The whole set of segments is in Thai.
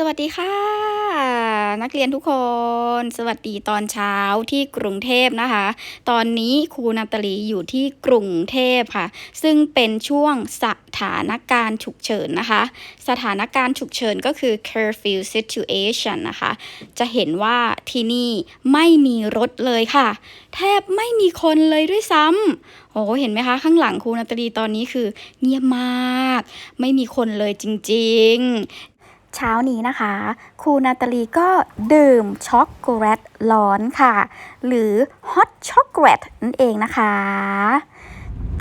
สวัสดีค่ะ นักเรียนทุกคน สวัสดีตอนเช้าที่กรุงเทพนะคะ ตอนนี้ครูนาตาลีอยู่ที่กรุงเทพค่ะ ซึ่งเป็นช่วงสถานการณ์ฉุกเฉินนะคะ สถานการณ์ฉุกเฉินก็คือ curfew situation นะคะ จะเห็นว่าที่นี่ไม่มีรถเลยค่ะ แทบไม่มีคนเลยด้วยซ้ำโอ้เห็นไหมคะ ข้างหลังครูนาตาลีตอนนี้คือเงียบมาก ไม่มีคนเลยจริง ๆ เช้านี้นะคะ ครูนาตาลีก็ดื่มช็อกโกแลตร้อนค่ะ หรือฮอตช็อกโกแลตนั่นเองนะคะ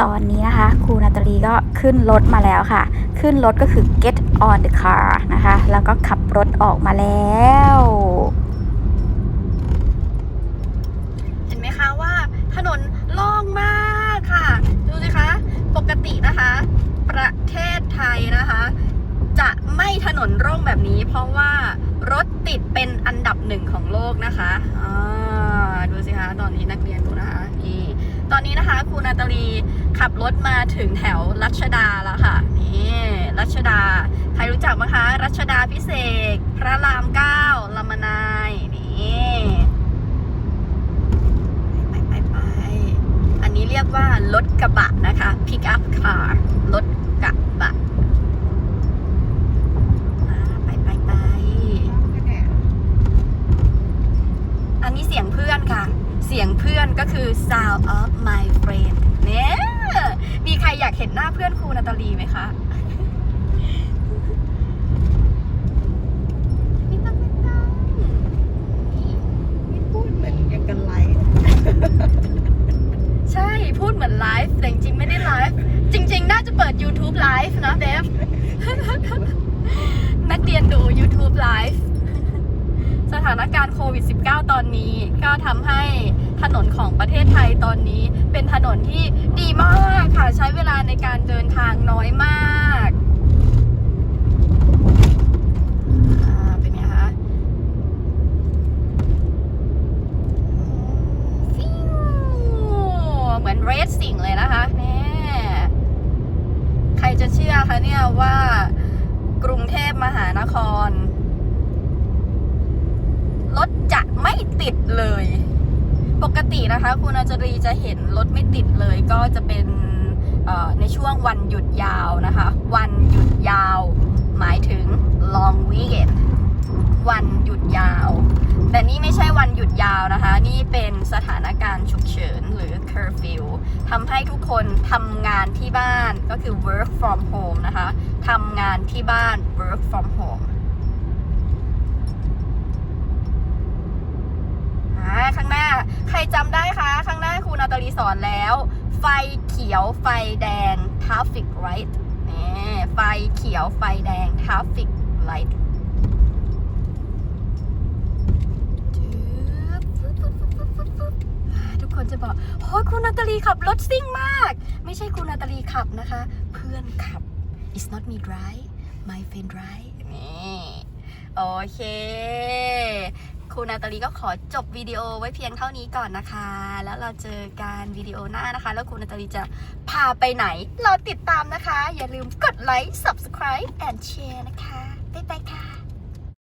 ตอนนี้นะคะครูนาตาลีก็ขึ้นรถมาแล้วค่ะ ขึ้นรถก็คือ get on the car นะคะ แล้วก็ขับรถออกมาแล้ว เห็นไหมคะว่าถนนโล่งมากค่ะ ดูสิคะ ปกตินะคะ ประเทศไทยนะคะ จะไม่ถ นโล่งแบบนี้เพราะว่ารถติดเป็นอันดับหนึ่งของโลกนะคะอ่าดูสิคะตอนนี้นักเรียนดูนะคะนี่ตอนนี้นะคะครูนาตาลีขับรถมาถึงแถวรัชดาแล้วค่ะนี่รัชดา ใครรู้จักไหมคะ รัชดาพิเศษ พระรามเก้าลำมานายนี่ไปไปไปอันนี้เรียกว่ารถกระบะนะคะ pick up car รถกระบะ อ่าไปไปไป อันนี้เสียงเพื่อนค่ะ เสียงเพื่อนก็คือ sound of my friend เนี่ยมีใครอยากเห็นหน้าเพื่อนครูนาตาลีไหมคะไม่ต้องไม่ต้องนี่นี่พูดเหมือนยังกันไลฟ์ใช่พูดเหมือนไลฟ์แต่จริงๆไม่ได้ไลฟ์จริง ๆ น่าจะเปิด YouTube ไลฟ์นะเบฟนักเรียนดู YouTube ไลฟ์ส ถานการณ์โควิด -19 ตอนนี้ ก็ทำให้ถนนของประเทศไทยตอนนี้ เป็นถนนที่ดีมากค่ะ ใช้เวลาในการเดินทางน้อยมากเป็นไงคะฟิวเหมือนเรสสิงเลยนะคะเนี่ยใครจะเชื่อคะเนี่ยว่า กรุงเทพมหานคร รถจะไม่ติด เลย ปกตินะคะ คุณอาจารีจะเห็นรถไม่ติดเลยก็จะเป็นในช่วงวันหยุดยาวนะคะ วันหยุดยาว หมายถึง long weekend วันหยุดยาว แต่นี่ไม่ใช่วันหยุดยาวนะคะ นี่เป็นสถานการณ์ฉุกเฉินหรือ curfew ทำให้ทุกคนทำงานที่บ้านก็คือ work from home นะคะทำงานที่บ้าน work from home อ่าข้างหน้า ใค รจำได้คะ ข้างหน้าครูนาตาลีสอนแล้ว ไฟเขียวไฟแดง traffic light นี่ไฟเขียวไฟแดง traffic light ทุกคนจะบอกโอ้ยคุณนาตาลีขับรถซิ่งมาก ไม่ใช่คุณนาตาลีขับนะคะ เพื่อนขับ it's not me drive my friend drive นี่ โอเค รูนาตาลีก็ขอจบวิดีโอไว้เพียงเท่านี้ก่อนนะคะ แล้วเราเจอกันวิดีโอหน้านะคะ แล้วครูนาตาลีจะพาไปไหนรอติดตามนะคะ อย่าลืมกดไลค์ subscribe and share นะคะ บ๊ายบายค่ะ